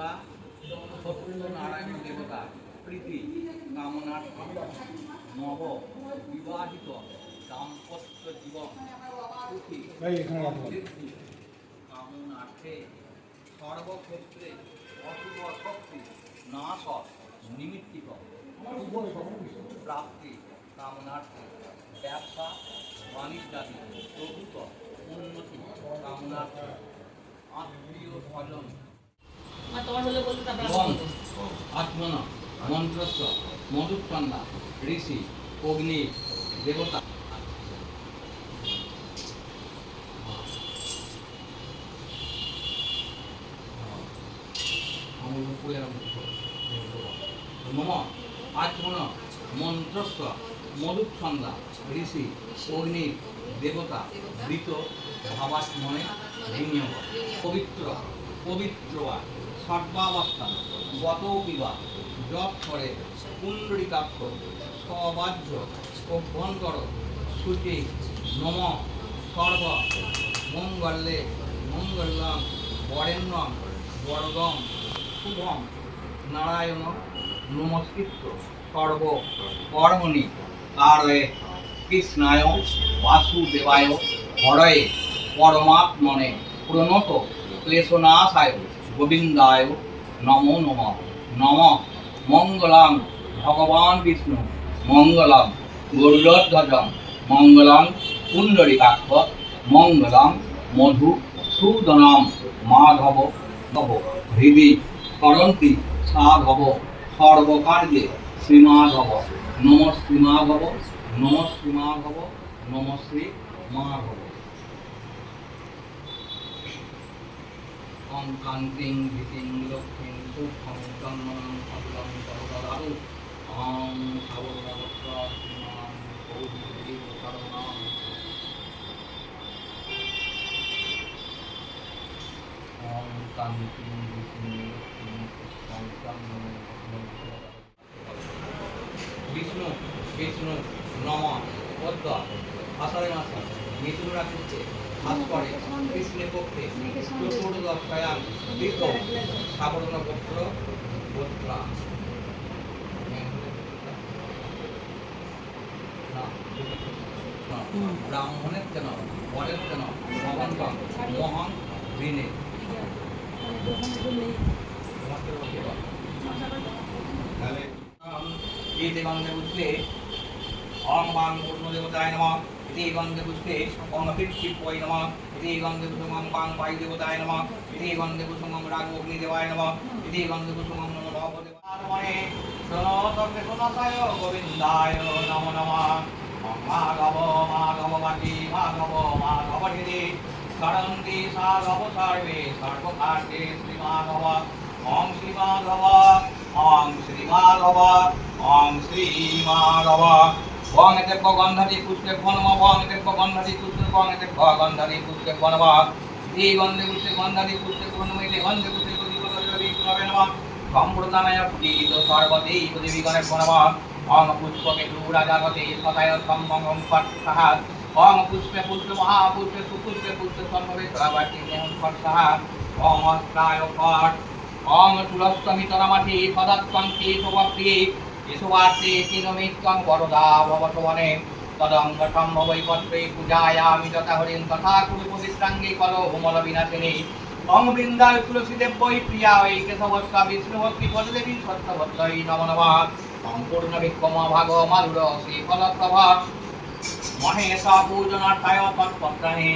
দুর্গা সত্যনারায়ণ দেবতা প্রীতি কামনার্থ নব বিবাহিত দাম্পত্য জীবন সুখী। সমৃদ্ধি কামনার্থে সর্বক্ষেত্রে অশুভ শক্তি নাশ নিমিত্তিক প্রাপ্তি কামনার্থে ব্যবসা বাণিজ্যাদি প্রভূত উন্নতি কামনার্থে আত্মীয় স্বজন আত্মন মন্ত্রস্ব মধুকন্যা ঋষি অগ্নি দেবতা। মম আত্মন মন্ত্রস্ব মধুকন্যা ঋষি অগ্নি দেবতা মৃত ভাবাত্মনে বিনিয়োগ পবিত্র। পবিত্র সর্বাবস্থান, গত বিবাহ যপ করে পুণ্ডরিকাক্ষ সবাহ্য অভ্যন্তর সূচি, নম, সর্ব, মঙ্গলে, মঙ্গলম, বরেণ্যম বরদম শুভম, নারায়ণ নমস্কৃত সর্ব, কর্মণি কারয়ে কৃষ্ণায়, বাসুদেবায়, হরয়ে, পরমাত্মনে, প্রণত ক্লেশনাশায় গোবিন্দায় নমো নম নম মঙ্গলাং ভগবান বিষ্ণু মঙ্গলাং গরুড়ধ্বজং মঙ্গলাং পুণ্ডরিকাক্ষ মঙ্গলাং মধু সূদনাম মাধব নব হৃদি করন্তি সাধব সর্বকার্যে শ্রীমাধব নম শ্রীমাধব নম শ্রীমাধব নম শ্রী মাধব ওম কান্তিং ভীতিং লক্ষ্মীং সূক্ষ্মং সবলং সর্বদারু ওম সাবরণবত্র শ্রীমান গৌরী দেব শরণাম কান্তিং ভীতিং লক্ষ্মীং সূক্ষ্মং চন্দনং সবলং বিষ্ণু বিষ্ণু, নম। পদ্ম, আষাঢ়ে মাসে। রাখিতে হাত পক্ষে। সাবর্ণ গোত্রা না, না, ব্রাহ্মণের কেন? বরের কেন? ভবন্ত মহান ঋণে গন্ধে বুঝলে অং বাং পূর্ণদেবতায় নম। ইতি গন্ধে বুঝলে অং হিক্ষিপয় নম ইতি গন্ধে কুসুমং বাং বায়ু দেবতায় নম ইতি গন্ধে কুসুমং রাগ নম কুসুমং নম নবদেবায় শোনতকে শোনতায় গোবিন্দায় নম নম মাধব মাধব বাকি মাধব মাধব হৃদি করন্তি সাধব সর্বে সর্বকার্যে শ্রীমাধব ওম শ্রীমাধব ওম শ্রীমাধব ওম শ্রীমাধব এতে গন্ধাদি পুষ্পে ওং এতে গন্ধাদি পুষ্পে এতে গন্ধাদি পুষ্পে নম এই গন্ধে পুষ্পে গন্ধাদি পুষ্পে নম এই গন্ধে পুষ্পে গন্ধাদি পুষ্পে নম সম্প্রদানায় পূজিত সর্বদেব দেবী গণেশ নম ওং পুষ্পকে রাজাগতে সদায় সম্মঙ্গম পট্টহ ওং পুষ্পে পুষ্পে মহাপুষ্পে সুপুষ্পে পুষ্পে সম্ভবে সরাবাটি মোহন পট্টহ ওং অস্ত্রায় পট সদাত্তন্তি এসবার্থে তিনমিত্তং বরদা ভবতবনে তদঙ্গ সম্ভবৈ পত্রে পূজায়ামি যথা হরিণ তথা কুরু পবিত্রাঙ্গে কল হোমল অং বৃন্দায় তুলসী দেব্যই কেশবস্কা বিষ্ণুভক্তি পদদেবী সত্যভদ্রই নম নম অং পূর্ণ বিক্রম ভাগ মাধুর শ্রী ফলপ্রভা মহেশ পূজনার্থায় তৎপত্রাণি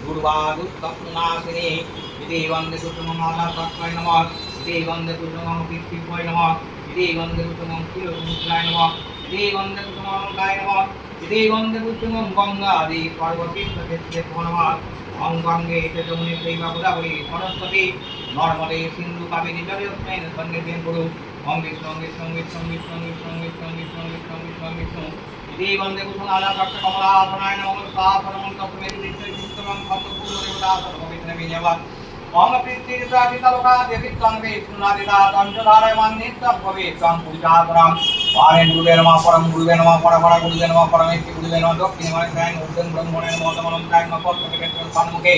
দুর্বা দুস্তপ্নাশিনী বন্দে নমঃ। ইতি বন্দে কুসুমং কীর্তিভয় নমঃ। ইতি বন্দে কুসুমং ক্ষীরসముদ্রায় নমঃ। ইতি বন্দে কুসুমং গায় নমঃ। ইতি গন্ধে কুসুমং গঙ্গা আদি সর্বতীর্থক্ষেত্রে নমঃ। অং গঙ্গে চ যমুনে চৈব গোদাবরী সরস্বতী নর্মদে সিন্ধু কাবেরী জলেস্মিন সন্নিধিং কুরু অং বিষ্ণু বিষ্ণু বিষ্ণু বিষ্ণু বিষ্ণু বিষ্ণু বিষ্ণু বিষ্ণু বিষ্ণু বিষ্ণু ইতি গন্ধে কুসুম আলা ভক্ত কমলাসনায় নমঃ। সাফরমং তস্মৈ দিশ্যৈ চিত্তমং ভক্তপূর্ণ দেবতা সর্ববিঘ্ন বিনয়বাদ অং পৃথিবীতালোকা দেবী ত্বং বিষ্ণুনাদিতা তঞ্চধারয়মান নিত্যং ভবে ত্বং পূজাকরাম পারে গুরুবে নমঃ পরম গুরুবে নমঃ পরপর গুরুবে নমঃ পরমেশ্বর গুরুবে নমঃ দক্ষিণে মানে ধ্যান উদ্দন ব্রহ্মণে নমঃ তমলং ত্যাগ নমঃ পরমেশ্বর সম্মুখে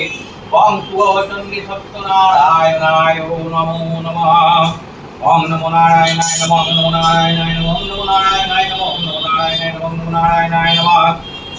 ওং সুবচন্দি সত্যনারায়ণায় নমো নমঃ ওং নমো নারায়ণায় নমঃ নমো নারায়ণায় নমঃ নমো নারায়ণায় নমঃ নমো নারায়ণায় নমঃ নমো নারায়ণায় নমঃ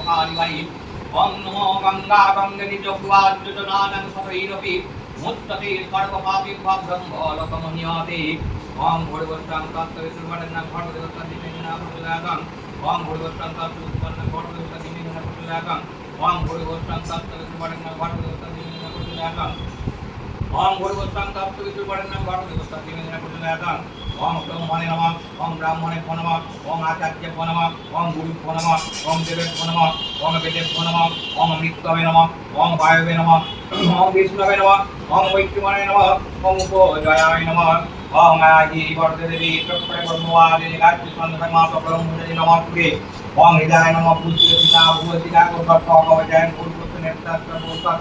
उपकारिवैः ॐ नमो गङ्गागङ्गनिजोग्वार्जुजनानं सभैरपि मुत्तते सर्वपापिभ्रम्भोलकमुन्यते ॐ भूर्वत्रां तत्त्वविसुर्वणं भट्टदेवतादिमेनाभुलागं ॐ भूर्वत्रां तत्त्वोत्पन्नं भट्टदेवतादिमेनाभुलागं ॐ भूर्वत्रां तत्त्वविसुर्वणं भट्टदेवतादिमेनाभुलागं ॐ भूर्वत्रां तत्त्वविसुर्वणं भट्टदेवतादिमेनाभुलागं ওম ব্রহ্মণে নম ওম ব্রাহ্মণে নম ওম আচার্য নম ওম গুরু নম ওম দেবের নম ওম বেদেব নম ওম মৃত্যবে নম ওম বায়বে নম ওম বিষ্ণবে নম ওম বৈষ্ণবে নম ওম উপজয়ায় নম ওম আহি বর্ধে দেবী চক্রে ব্রহ্মবাদে গায়ত্রী সন্ধর্মাত ব্রহ্মচারী নমস্তে ওম হৃদয় নম পূজ্য পিতা ভূপতি নাগর ভগবজয় গুরুপুত্র নেত্রাত্র ভূপত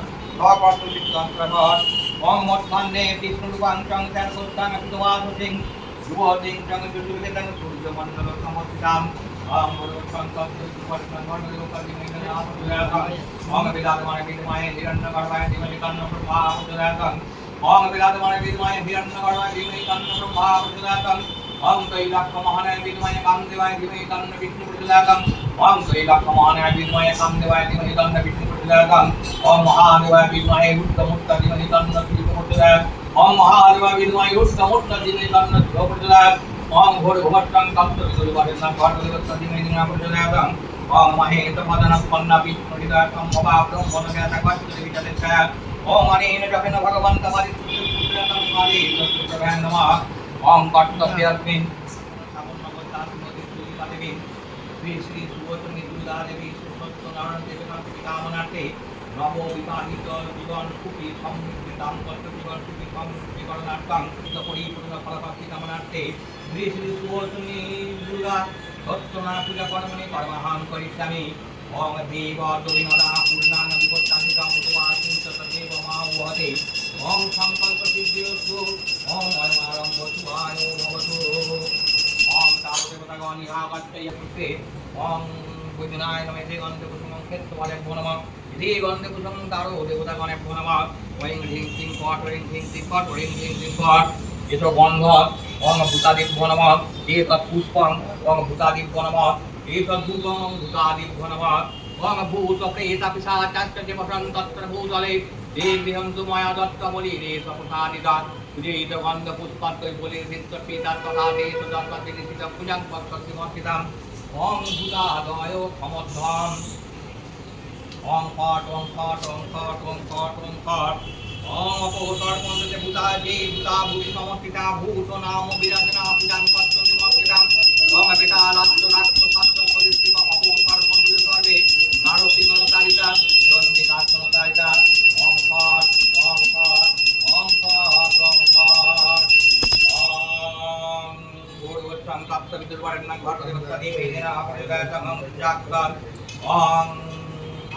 ओम विराजमान विद्महे हिरण्यगर्भाय धीमहि तन्नो ब्रह्मा प्रचोदयात् ओम कैलाकमहानाय विद्महे कामदेवाय धीमहि तन्नो विष्णु प्रचोदयात् ओम कैलाकमहानाय विद्महे कामदेवाय धीमहि तन्नो विष्णु प्रचोदयात् ओम महादेवाय विद्महे उत्तमोत्तम धीमहि तन्नो प्रचोदयात् ઓમ મહાહરવા વિન્મય ઉષ્ણમુષ્ણ દિને તન્ન ધ્યોપટલા ઓમ ઘોર ભવટ્ટં કલ્પ વિદુલવાડના પાટલ સદિમે દિના પ્રજલાદં ઓમ મહેત મદન સ્પન્ન વિષ્ણુડિદાકમ મવા બ્રહ્મ મનગા તકવાસ્તુ વિચલે છાયા ઓમ અનેન જપેન ભગવાન તમારી સુત્રતમ મારી પ્રભ્યા નમઃ ઓમ કટકવ્યાત્મિન સામન ભગવતાત્મ દેવી પાદેવી શ્રી શ્રી સુવતની દુલાદેવી સુવત નારાયણ દેવના પિતામનાર્થે નમો વિવાહિત જીવન સુખી સમૃદ્ધિ દામ કર્તૃ જીવન মাং করণার্থাং করি পূর্ণ ফলপ্রাপ্তি কামনার্থে শ্রী শ্রী সুবর্তনী দুর্গা সত্যনা পূজা কর্মণি কর্মাহাম করিষ্যামি ওম দেব দবিনদা পূর্ণাং বিপত্তাঙ্গা মুতমা চিন্ত তদেব মা উহতে ওম সংকল্প সিদ্ধিরস্তু ওম অয়মারম্ভ শুভায় ভবতু ওম তাবদেবতাগণ ইহা বাত্যয় পুত্রে ওম বৈদ্যনায় নমে গন্ধ ক্ষেত্রফলে প্রণমা রি গন্ধে কুসুম তারো দেবতাগণে প্রণমা ওয়িং রিং টিং কট ওয়িং রিং টিং কট ওয়িং রিং টিং গন্ধ অং ভূতাদিব গণম এক পুষ্পং অং ভূতাদিব গণম এক ভূতং ভূতাদিব গণম অং ভূত প্রেত পিশাচাশ্চ যে বসন তত্র ভূতলে। দেবৃহং সুময়া দত্ত বলি রে সপসাদিদা গৃহীত গন্ধ পুষ্পাত্তৈ বলি, নৃত্য পেতা দত্ত পূজাং পক্ষিমর্শিতাম অং ভূতাদয় ক্ষমধ্বম অং ফট অং ফট অং ফট অং ফট অং ফট। অং অপহতর পঞ্চতে ভূতা যে ভূতা ভূতি সমর্পিতা, ভূত নাম বিরাজনা পিতাম সত্যম বিমর্পিতাম অং বেতা রাত্র রাত্র সত্যম পরিস্থিত অপহতর পঞ্চতে সর্বে। নারসী মনতারিতা দন্তি কার্তনতারিতা অং ফট অং ফট অং ফট অং ফট। অং ভূর্ভুষ্টাং বিদুর্বারেণ্যাং ঘট দেবতা দেবে হেরা প্রয়োগায়তমং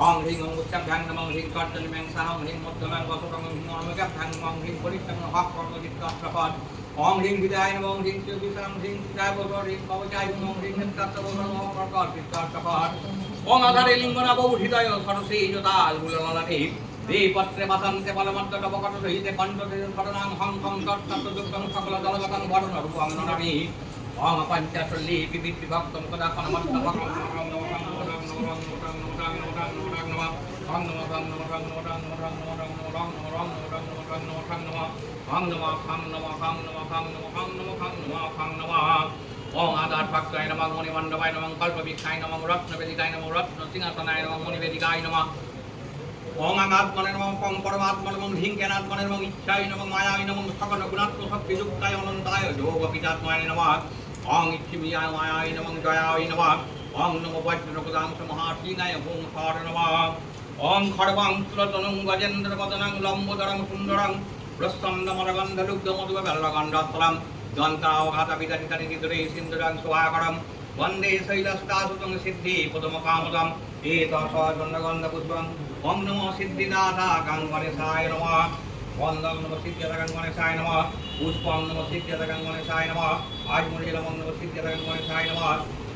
হ্রিং অং উচ্চাং ধ্যাং নমং হ্রিং কর্তন ম্যাং সাহং হ্রিং মধ্যমাং বসতং হ্রিং অনমগাপ ধ্যাং নমং হ্রিং পরিত্রাং হক কর্ম চিত্তাত্রপদ অং হ্রিং বিদায় নমং হ্রিং চুবিসাং হ্রিং চিদায় বসর হ্রিং কবচায় নমং হ্রিং নিত্যাত্র বসর নমঃ কর্কট চিত্তাত্রপদ অং আধারে লিঙ্গনা বৌধিতায় সরসী যতাল গুলনলানি পত্রে বাসান্তে বলমত্ত টপকট রহিতে কণ্ঠে ঘটনাং হং হং তত্ত্ব দুঃখং সকল দলগতং বর্ণ রূপং ননামি অং পঞ্চাশল্লি বিবিধ ভক্তম কদা কনমত্ত ভক্তম ওম আদার ভক্তায় নমঃ মণিমণ্ডপায় নমঃ কল্পবৃক্ষায় নমঃ রত্নবেদিকায় নমঃ রত্ন সিংহাসনায় নমঃ মণিবেদিকায় নমঃ ওম আগাত্মনে নমঃ পং পরমাত্মনে নমঃ হিংকেনাত্মনে নমঃ ইচ্ছায় নমঃ মায়ায় নমঃ সকল গুণাত্ম শক্তি যুক্তায় অনন্তায় যোগ পিতাত্মায় নমঃ ওং ইচ্ছিমিয়ায় মায়ায় নমঃ জয়ায় নমঃ ওং নমো বজ্রকদাংশ মহাসীনায় হুম হর নমঃ ওং খড়বাং সুরতনং গজেন্দ্র বদনং লম্বোদরং সুন্দরং প্রস্তন্দমরগন্ধলুব্ধ মধুব বেল্লগণ্ডস্তলম দন্তাবঘাত বিদরিতনি নিদুরে সিন্ধুরং সোহাকরম বন্দে শৈলস্তাসুতং সিদ্ধি পদমকামদম এতস চন্দ্রগন্ধ পুষ্পম ওং নমো সিদ্ধিদাতা গঙ্গণেশায় নমঃ বন্দম নম সিদ্ধিদাতা গঙ্গণেশায় নমঃ পুষ্পম নম সিদ্ধিদাতা গঙ্গণেশায় নমঃ আজমুনিলম নম সিদ্ধিদাতা গঙ্গণেশায় নমঃ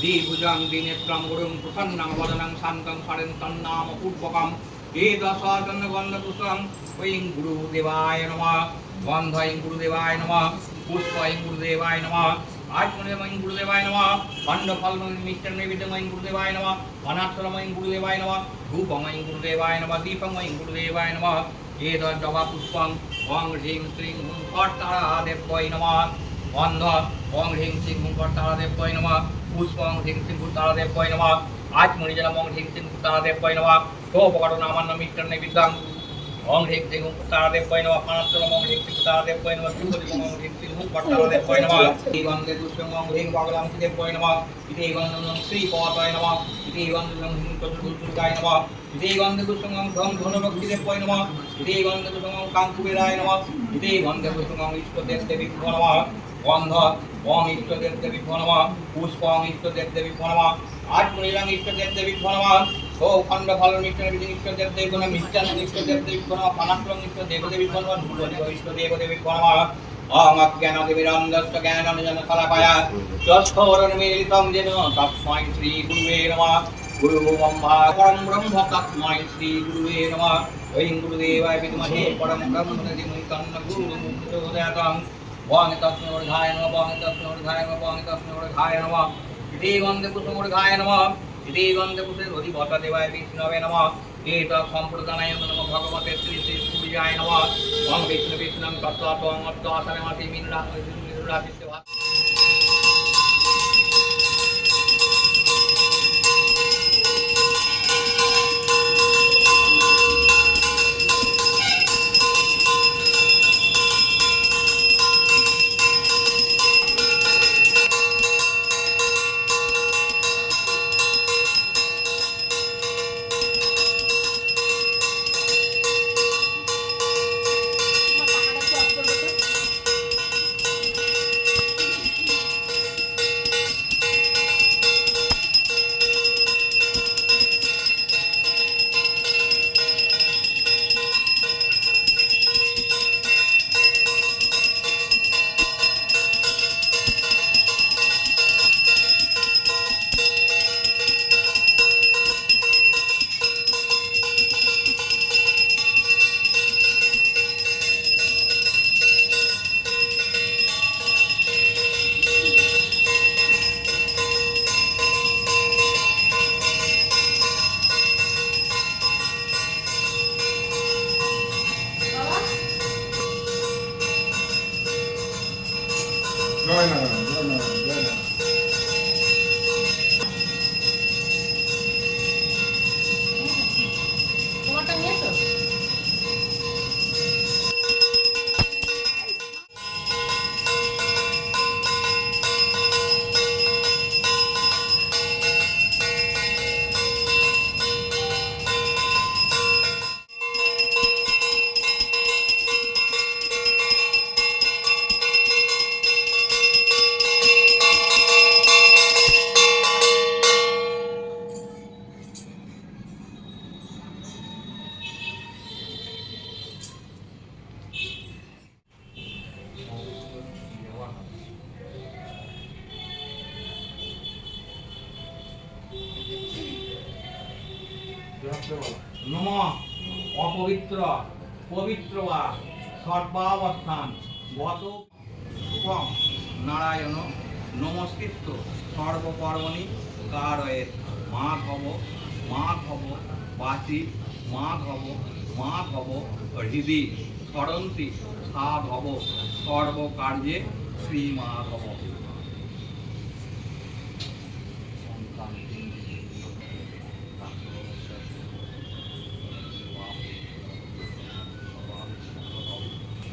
দ্বিভুজং দ্বিনেত্রং গুরুং প্রসন্নং বদনং শান্তং সরেন্তং নাম পূর্বকম এদশাচন্ন গন্ধপুষ্পং ঐং গুরুদেবায় নমঃ। গন্ধ ঐং গুরুদেবায় নমঃ। পুষ্প ঐং গুরুদেবায় নমঃ। আজমনিময়ং গুরুদেবায় নমঃ। খণ্ড ফল মিষ্টান নৈবেদ্যময়ং গুরুদেবায় নমঃ। অনাথরময়ং গুরুদেবায় নমঃ। ধূপময়ং গুরুদেবায় নমঃ। দীপময়ং গুরুদেবায় নমঃ। এদজবা পুষ্পং ওং হ্রিং শ্রীং হুং কর্তারা দেব্যই নমঃ। গন্ধ। ওং হ্রিং শ্রীং হুং কর্তারা দেব্যই নমঃ। পুষ্প শ্রীং ভূতারা দেব্যই নমঃ। ওং হ্রিং শ্রীং ভূতারা দেব্যই নমঃ। সোপকরণ আমান্ন মিষ্টান নৈবেদ্যং ওং হ্রিং শ্রীং হুং কর্তারা দেব্যই নমঃ হ্রিং শ্রীং ভূতারা দেব্যই নমঃ। ধূপদীপং ওং হ্রিং শ্রীং হুং কর্তারা দেব্যই নমঃ। ইতি গন্ধে পুষ্পং ওং হ্রিং ভগলাং দেব্যই নমঃ। ইতি ইতি গন্ধং হিং চতুর্দুর্গায় নমঃ। ইতি পুষ্পং ওং ধম ধনুভক্তি দেব্যই নমঃ। ইতি পুষ্পং ওং কাঙ্কুবেরায় নমঃ। ইতি গন্ধে পুষ্পং ওং ইষ্টদেব দেবী নমঃ। গন্ধ ওং ইষ্টদেব দেবী নমঃ পুষ্প ওং ইষ্টদেব দেবী আজ মনিরাং ইষ্টদেব দেবী নমঃ ও খণ্ড ফল বিধি ইষ্টদেব দেবী নমঃ মিষ্টান ইষ্টদেব দেবী নমঃ পানাত্রং ইষ্টদেব দেবী নমঃ ধূপদেব ইষ্টদেব দেবী নমঃ ওং অজ্ঞান দেবীরন্দস্ত জ্ঞানঞ্জন কলাপায়া যস্থোরনিমিলিতং যেন তস্मै শ্রী গুরুবে নমঃ। গুরু ব্রহ্মা পরম ব্রহ্ম তস্मै শ্রী গুরুবে নমঃ। ঐং গুরুদেবায় বিদ্মহে পরম ব্রহ্ম ধীমহি তন্ন গুরু প্রচোদয়াৎ ওং তস্মৈর্ঘায় নমঃ ওং তস্মৈর্ঘায় নমঃ ওং তস্মৈর্ঘায় নমঃ ইতি গন্ধে কুসুমূর্ঘায় নমঃ ইতি গন্ধে কুসুম অধিপত দেবায় বিষ্ণবে নমঃ এত সম্প্রদানায় নমঃ ভগবতে শ্রী শ্রী সূর্যায় নমঃ ওং বিষ্ণু বিষ্ণুং তত্ত্ব ওং অত্ত আসারে মাতি মিনুরা মিনুরা বিষ্ণু শুভম নারায়ণ নমস্কৃত মা কারয়ের মাধব মাধব বাচি মাধব মাধব হৃদি স্মরন্তি সাধব সর্বকার্যে শ্রীমাধব।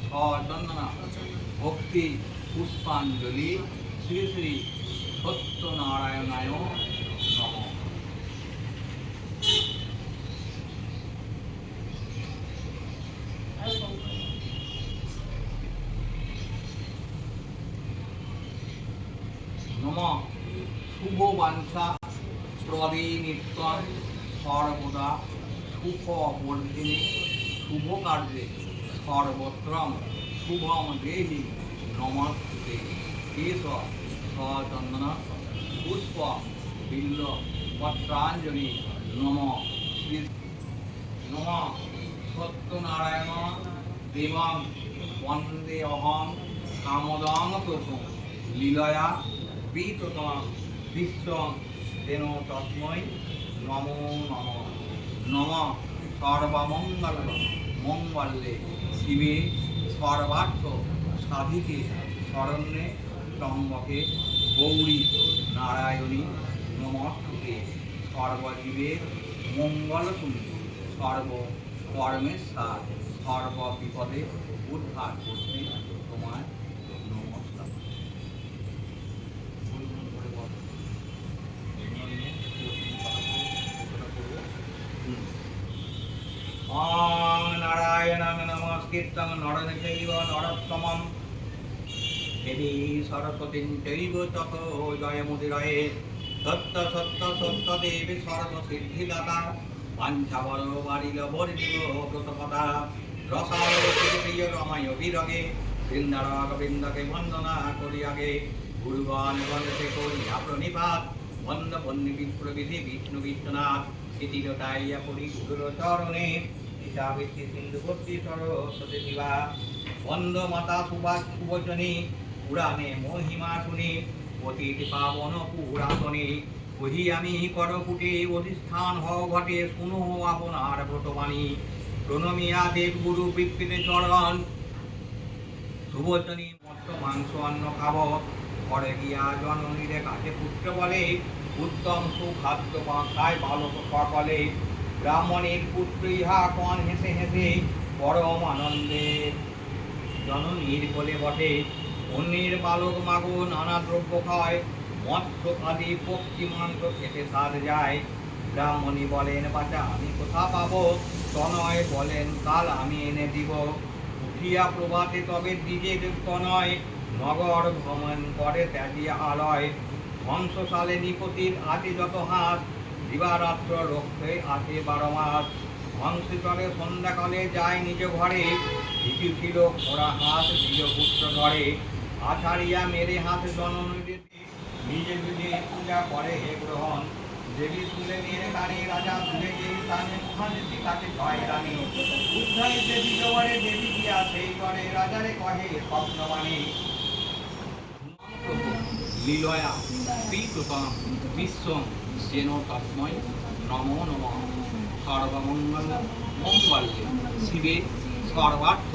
সচন্দনা ভক্তি পুষ্পাঞ্জলি শ্রী শ্রী সত্যনারায়ণায় নম নম শুভ বাঞ্ছা প্রদীনিত্য সর্বদা সুখ বর্ধিনী শুভ কার্যে সর্বত্রম শুভম দেহি নমস্তে কেশ পুষ্প বিল্ল পত্রাঞ্জলি নম শ্রী নম সত্যনারায়ণ দেবং বন্দে অহং কামদং প্রথম লীলয়া বিততম বিশ্ব তেন তস্মৈ নমো নম নম সর্বমঙ্গল মঙ্গলে শিবে সর্বার্থ সাধিকে শরণ্যে স্তম্ভকে গৌরী নারায়ণী নমস্তুতে সর্বজীবের মঙ্গল তুমি। সর্ব সার সর্ব বিপদে উদ্ধার করতে তোমার নমস্কার। নারায়ণ নমস্কৃত নরদেব নরোত্তম দেবী সরস্বতী চৈব তত জয়মুদিরয়ে সত্য সত্য সত্য দেবী সর্বসিদ্ধিদাতা। পাঞ্চাবর বাড়িল বর্ণিল ব্রতপদা, রসায় রমায় অভিরগে বৃন্দারক বৃন্দকে বন্দনা করিয়াগে। গুরুগণ বন্দে করিয়া বন্দ বন্দি বিপ্রবিধি বিষ্ণু বিশ্বনাথ চরণে। মাতা সুভাষ পুরাণে মহিমা শুনি, অতীত পাবন পুরাতনে কহি আমি করকুটে অধিষ্ঠান হ ঘটে, শুনো আপনার ব্রতবাণী। প্রণমিয়া দেব গুরু বিপ্রিতে চরণ। সুবচনী মৎস্য মাংস অন্ন খাব। ঘরে গিয়া জননীরে কাছে পুত্র বলে, উত্তম সুখাদ্য খায় বালক সকলে। ব্রাহ্মণের পুত্র ইহা কন হেসে হেসে, পরম আনন্দে। জননীর কোলে বটে অন্যের বালক মাগো নানা দ্রব্য খায়। মৎস্য আদি পক্ষী মাংস খেতে স্বাদ যায়। ব্রাহ্মণী বলেন বাচ্চা আমি কোথা পাবো? তনয় বলেন, কাল আমি এনে দিব। উঠিয়া প্রভাতে তবে দিজে তনয়। নগর ভ্রমণ করে ত্যাজিয়া আলয়। ধ্বংসশালে নিপতির আছে যত হাত, দিবারাত্র রক্ষে আছে বারো মাস। ধ্বংসচলে সন্ধ্যাকালে যায় নিজ ঘরে। ছিল খোড়া হাত নিজ পুত্র ধরে আছাড়িয়া মেরে হাতে জননীদের নিজে নিজে পূজা করে হে গ্রহণ। দেবী শুনে নিয়ে কানে রাজা ভুলে যে স্থানে মহাদেবী তাকে জয় রানী। উদ্ধারিতে বিজবরে দেবী গিয়া সেই করে রাজারে কহে, স্বপ্নবাণী। লীলয়া পিতৃতম বিশ্বং যেন তস্মৈ, নমো নম। সর্বমঙ্গল মঙ্গলে শিবে, সর্বার্থ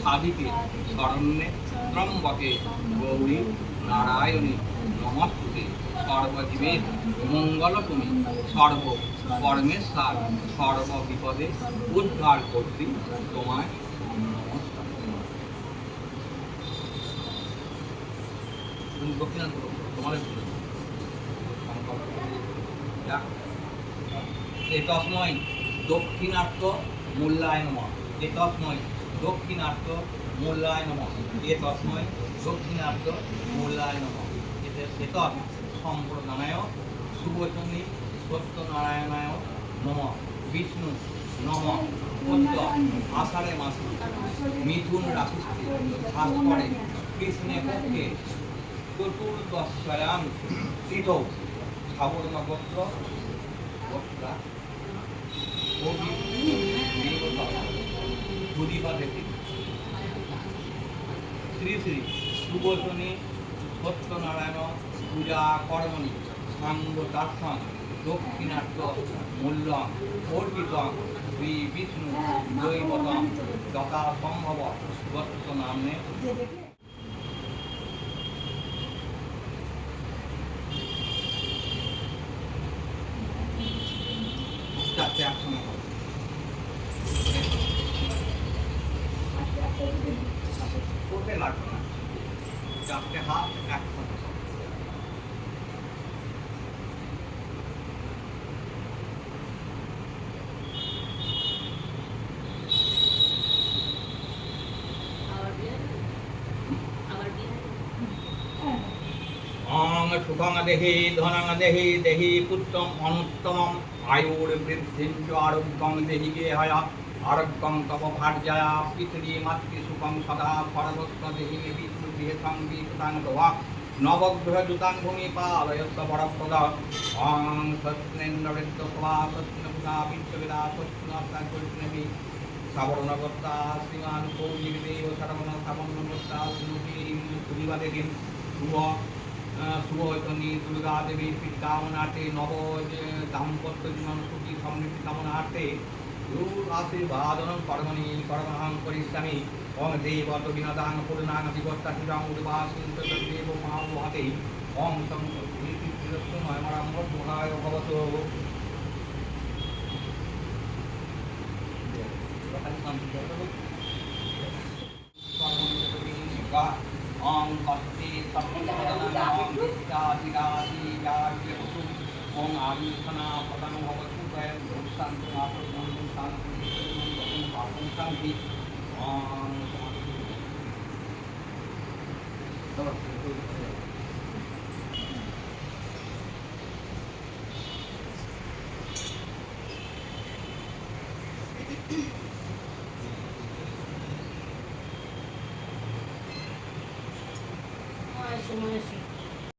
সাধিকে শরণ্যে ত্রম্বকে গৌরী, নারায়ণী, নমস্তুতে সর্বজীবের মঙ্গল তুমি সর্ব কর্মেশ্বর সর্ব বিপদে উদ্ধার করতে তোমায়। দক্ষিণার্থ মূল্যায়ন নম এ তসময় দক্ষিণার্থ মূল্যায়ন নম। এ তসময় দক্ষিণার্থ মূল্যায়ন নম। এতে এতৎ সম্প্রদানায় সুবচনী সত্যনারায়ণায় নম। বিষ্ণু নম। পদ্য আষাঢ়ে মাসে মিথুন রাশিস্থে ভাস্করে কৃষ্ণে পক্ষে চতুর্দশায়াম স্থিত সাবর্ণ গোত্র। গোত্রা দেবতা বুধিপাতে শ্রী শ্রী সুবোধনী সত্যনারায়ণ পূজা কর্মণি সাঙ্গ দার্শন দক্ষিণার্থ মূল্য অর্পিত শ্রী বিষ্ণু দৈবত যথা সম্ভব দত্ত নামে সুখং দেহি দেহি দেহি পুত্রম, অনুত্তমম আয়ুর বৃদ্ধিং চ আরোগ্যং দেহি গেহয়া আরোগ্যং তব ভার্যয়া, পিতৃ মাতৃ সুখং সদা পরবস্ত দেহি বিষ্ণু গৃহসং বিশুতাং দোয়া নবগ্রহ জুতাং ভূমি পালয়স্ত পরপদ অং সত্নেন্দ্র বৃদ্ধ সভা সত্ন পুনা বিশ্ববিদা সত্ন কৃষ্ণবি সাবরণগত্তা শ্রীমান কৌজিক দেব সরবণ সাবর্ণগত্তা সুনুতি সুবিবাদে দিন শুভ শুভচনী দুর্গা দেবীর কামনার্থে নব দাম্পত্য জীবন সুখী সমৃদ্ধি কামনার্থে আশীর্বাদন কর্মণি কর্মহং করিষ্যামি ওম দেবত বিনদাং পূর্ণাং দিবস্তা শিরাং উদ্বাসিন দেব মহাভাতে সংসময়মরাম ভদ্রায় ভবত। ওম ওম আবিষনা পদং ভবতু বয়ং শান্তি আপরং শান্তি পাপং